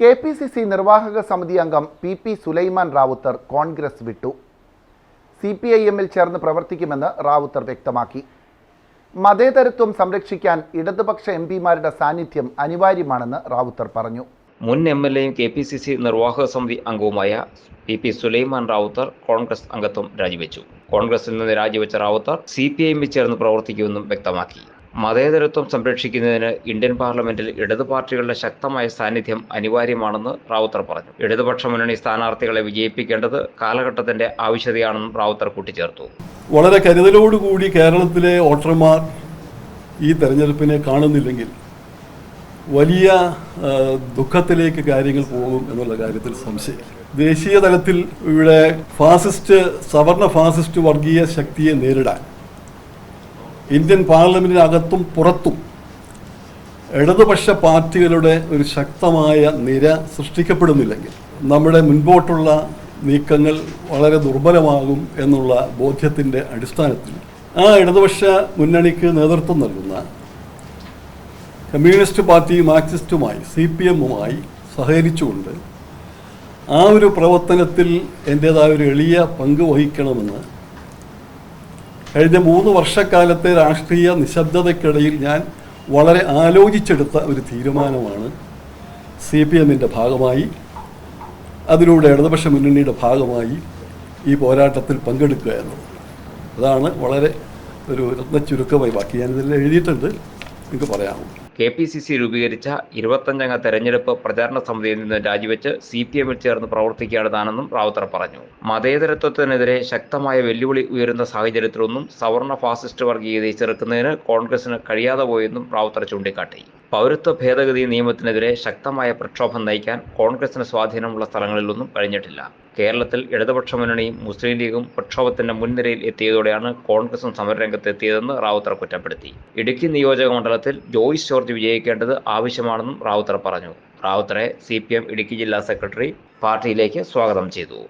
K P C C നിർവാഹക സമിതി അംഗം പി പി സുലൈമാൻ റാവുത്തർ കോൺഗ്രസ് വിട്ടു. സി പി ഐ എമ്മിൽ ചേർന്ന് പ്രവർത്തിക്കുമെന്ന് റാവുത്തർ വ്യക്തമാക്കി. മതേതരത്വം സംരക്ഷിക്കാൻ ഇടതുപക്ഷ എം പിമാരുടെ സാന്നിധ്യം അനിവാര്യമാണെന്ന് റാവുത്തർ പറഞ്ഞു. മുൻ എം എൽ എയും കെ പി സി സി നിർവാഹക സമിതി അംഗവുമായ പി പി സുലൈമാൻ റാവുത്തർ കോൺഗ്രസ് അംഗത്വം രാജിവെച്ചു. കോൺഗ്രസിൽ നിന്ന് രാജിവെച്ച റാവുത്തർ സി പി ഐ എമ്മിൽ ചേർന്ന് പ്രവർത്തിക്കുമെന്നും വ്യക്തമാക്കി. മതേതരത്വം സംരക്ഷിക്കുന്നതിന് ഇന്ത്യൻ പാർലമെന്റിൽ ഇടതു പാർട്ടികളുടെ ശക്തമായ സാന്നിധ്യം അനിവാര്യമാണെന്ന് റാവുത്തർ പറഞ്ഞു. ഇടതുപക്ഷ മുന്നണി സ്ഥാനാർത്ഥികളെ വിജയിപ്പിക്കേണ്ടത് കാലഘട്ടത്തിന്റെ ആവശ്യതയാണെന്നും റാവുത്തർ കൂട്ടിച്ചേർത്തു. വളരെ കരുതലോടുകൂടി കേരളത്തിലെ വോട്ടർമാർ ഈ തെരഞ്ഞെടുപ്പിനെ കാണുന്നില്ലെങ്കിൽ വലിയ ദുഃഖത്തിലേക്ക് കാര്യങ്ങൾ പോകും എന്നുള്ള കാര്യത്തിൽ സംശയം ദേശീയ തലത്തിൽ ഇവിടെ ഫാസിസ്റ്റ് സവർണ ഫാസിസ്റ്റ് വർഗീയ ശക്തിയെ നേരിടാൻ ഇന്ത്യൻ പാർലമെന്റിനകത്തും പുറത്തും ഇടതുപക്ഷ പാർട്ടികളുടെ ഒരു ശക്തമായ നിര സൃഷ്ടിക്കപ്പെടുന്നില്ലെങ്കിൽ നമ്മുടെ മുൻപോട്ടുള്ള നീക്കങ്ങൾ വളരെ ദുർബലമാകും എന്നുള്ള ബോധ്യത്തിന്റെ അടിസ്ഥാനത്തിൽ ആ ഇടതുപക്ഷ മുന്നണിക്ക് നേതൃത്വം നൽകുന്ന കമ്മ്യൂണിസ്റ്റ് പാർട്ടി മാർക്സിസ്റ്റുമായി സി പി എമ്മുമായി സഹകരിച്ചുകൊണ്ട് ആ ഒരു പ്രവർത്തനത്തിൽ എന്റേതായ ഒരു എളിയ പങ്ക് വഹിക്കണമെന്ന് കഴിഞ്ഞ മൂന്ന് വർഷക്കാലത്തെ രാഷ്ട്രീയ നിശബ്ദതയ്ക്കിടയിൽ ഞാൻ വളരെ ആലോചിച്ചെടുത്ത ഒരു തീരുമാനമാണ് സി പി എമ്മിന്റെ ഭാഗമായി അതിലൂടെ ഇടതുപക്ഷ മുന്നണിയുടെ ഭാഗമായി ഈ പോരാട്ടത്തിൽ പങ്കെടുക്കുക എന്നുള്ളത് അതാണ് വളരെ ഒരു രത്ന ചുരുക്കമായി ബാക്കി ഞാനിതിൽ എഴുതിയിട്ടുണ്ട്. നിങ്ങൾക്ക് പറയാമോ കെ പി സി സി രൂപീകരിച്ച ഇരുപത്തഞ്ചംഗ തെരഞ്ഞെടുപ്പ് പ്രചാരണ സമിതിയിൽ നിന്ന് രാജിവെച്ച് സി പി എമ്മിൽ ചേർന്ന് പ്രവർത്തിക്കുകയാണ് താനെന്നും റാവുത്തർ പറഞ്ഞു. മതേതരത്വത്തിനെതിരെ ശക്തമായ വെല്ലുവിളി ഉയരുന്ന സാഹചര്യത്തിലൊന്നും സവർണ ഫാസിസ്റ്റ് വർഗീയതയെ ചെറുക്കുന്നതിന് കോൺഗ്രസിന് കഴിയാതെ പോയെന്നും റാവുത്തർ ചൂണ്ടിക്കാട്ടി. പൗരത്വ ഭേദഗതി നിയമത്തിനെതിരെ ശക്തമായ പ്രക്ഷോഭം നയിക്കാൻ കോൺഗ്രസിന് സ്വാധീനമുള്ള സ്ഥലങ്ങളിലൊന്നും കഴിഞ്ഞിട്ടില്ല. കേരളത്തിൽ ഇടതുപക്ഷ മുന്നണിയും മുസ്ലിം ലീഗും പ്രക്ഷോഭത്തിന്റെ മുൻനിരയിൽ എത്തിയതോടെയാണ് കോൺഗ്രസും സമരരംഗത്ത് എത്തിയതെന്ന് റാവുത്തർ കുറ്റപ്പെടുത്തി. ഇടുക്കി നിയോജക മണ്ഡലത്തിൽ ജോയിസ് ജോർജ് വിജയിക്കേണ്ടത് ആവശ്യമാണെന്നും റാവുത്തർ പറഞ്ഞു. റാവുത്തറെ സി ഇടുക്കി ജില്ലാ സെക്രട്ടറി പാർട്ടിയിലേക്ക് സ്വാഗതം ചെയ്തു.